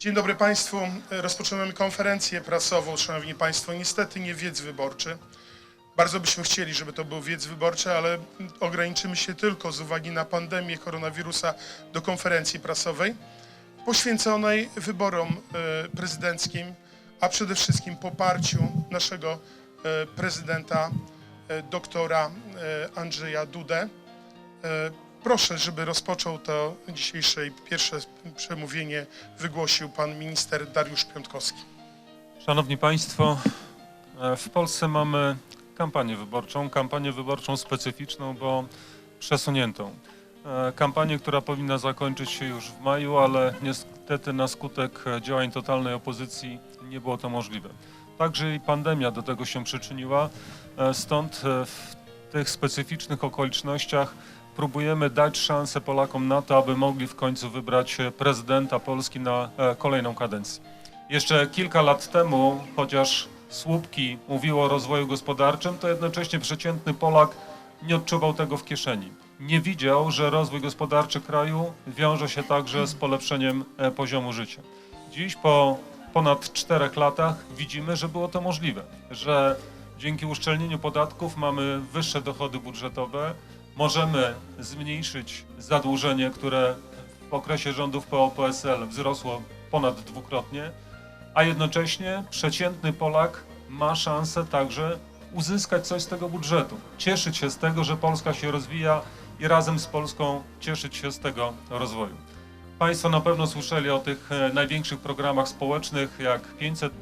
Dzień dobry Państwu. Rozpoczynamy konferencję prasową. Szanowni Państwo, niestety nie wiec wyborczy. Bardzo byśmy chcieli, żeby to był wiec wyborczy, ale ograniczymy się tylko z uwagi na pandemię koronawirusa do konferencji prasowej poświęconej wyborom e, prezydenckim, a przede wszystkim poparciu naszego e, prezydenta, e, doktora Andrzeja Dudę. Proszę, żeby rozpoczął to dzisiejsze pierwsze przemówienie wygłosił pan minister Dariusz Piątkowski. Szanowni Państwo, e, w Polsce mamy kampanię wyborczą, kampanię wyborczą specyficzną, bo przesuniętą. E, Kampanię, która powinna zakończyć się już w maju, ale niestety na skutek działań totalnej opozycji nie było to możliwe. Także i pandemia do tego się przyczyniła, e, stąd w tych specyficznych okolicznościach próbujemy dać szansę Polakom na to, aby mogli w końcu wybrać e, prezydenta Polski na e, kolejną kadencję. Jeszcze kilka lat temu, chociaż słupki mówiło o rozwoju gospodarczym, to jednocześnie przeciętny Polak nie odczuwał tego w kieszeni. Nie widział, że rozwój gospodarczy kraju wiąże się także z polepszeniem e, poziomu życia. Dziś po ponad czterech latach widzimy, że było to możliwe, że dzięki uszczelnieniu podatków mamy wyższe dochody budżetowe, możemy zmniejszyć zadłużenie, które w okresie rządów PO-PSL wzrosło ponad dwukrotnie, a jednocześnie przeciętny Polak ma szansę także uzyskać coś z tego budżetu, cieszyć się z tego, że Polska się rozwija i razem z Polską cieszyć się z tego rozwoju. Państwo na pewno słyszeli o tych e, największych programach społecznych jak 500,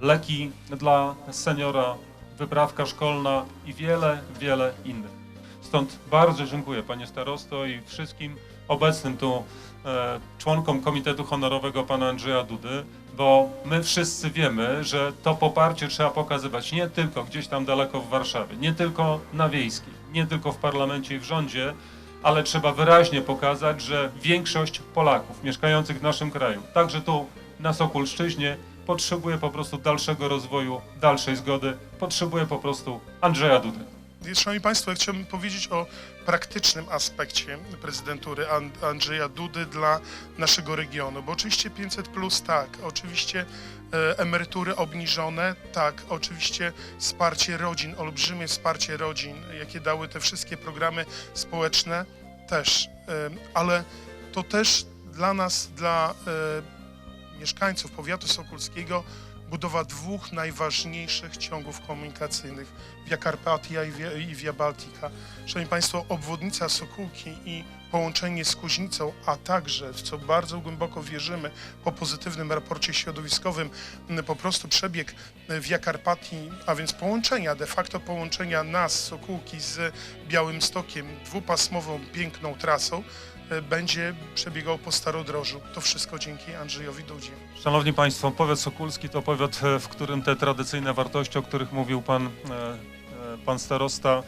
leki dla seniora, wyprawka szkolna i wiele, wiele innych. Stąd bardzo dziękuję panie starosto i wszystkim obecnym tu e, członkom Komitetu Honorowego pana Andrzeja Dudy, bo my wszyscy wiemy, że to poparcie trzeba pokazywać nie tylko gdzieś tam daleko w Warszawie, nie tylko na Wiejskiej, nie tylko w parlamencie i w rządzie, ale trzeba wyraźnie pokazać, że większość Polaków mieszkających w naszym kraju, także tu na Sokulszczyźnie, potrzebuje po prostu dalszego rozwoju, dalszej zgody, potrzebuje po prostu Andrzeja Dudy. Szanowni Państwo, ja chciałbym powiedzieć o praktycznym aspekcie prezydentury An- Andrzeja Dudy dla naszego regionu, bo oczywiście 500 plus tak, oczywiście e, emerytury obniżone, tak, oczywiście wsparcie rodzin, olbrzymie wsparcie rodzin, jakie dały te wszystkie programy społeczne też, e, ale to też dla nas, dla e, mieszkańców powiatu sokulskiego budowa dwóch najważniejszych ciągów komunikacyjnych Via Carpatia i Via, i Via Baltica. Szanowni Państwo, obwodnica Sokółki i połączenie z Kuźnicą, a także, w co bardzo głęboko wierzymy, po pozytywnym raporcie środowiskowym, po prostu przebieg e, Via Carpatii, a więc połączenia, de facto połączenia nas, Sokółki z Białymstokiem, dwupasmową, piękną trasą, e, będzie przebiegał po Starodrożu. To wszystko dzięki Andrzejowi Dudzie. Szanowni Państwo, powiat Sokulski to powiat, e, w którym te tradycyjne wartości, o których mówił pan, e, e, pan starosta,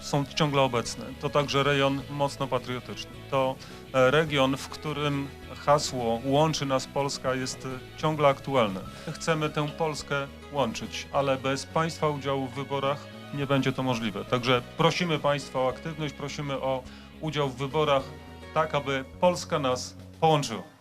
są ciągle obecne. To także rejon mocno patriotyczny. To region, w którym hasło łączy nas Polska jest ciągle aktualne. Chcemy tę Polskę łączyć, ale bez Państwa udziału w wyborach nie będzie to możliwe. Także prosimy Państwa o aktywność, prosimy o udział w wyborach, tak aby Polska nas połączyła.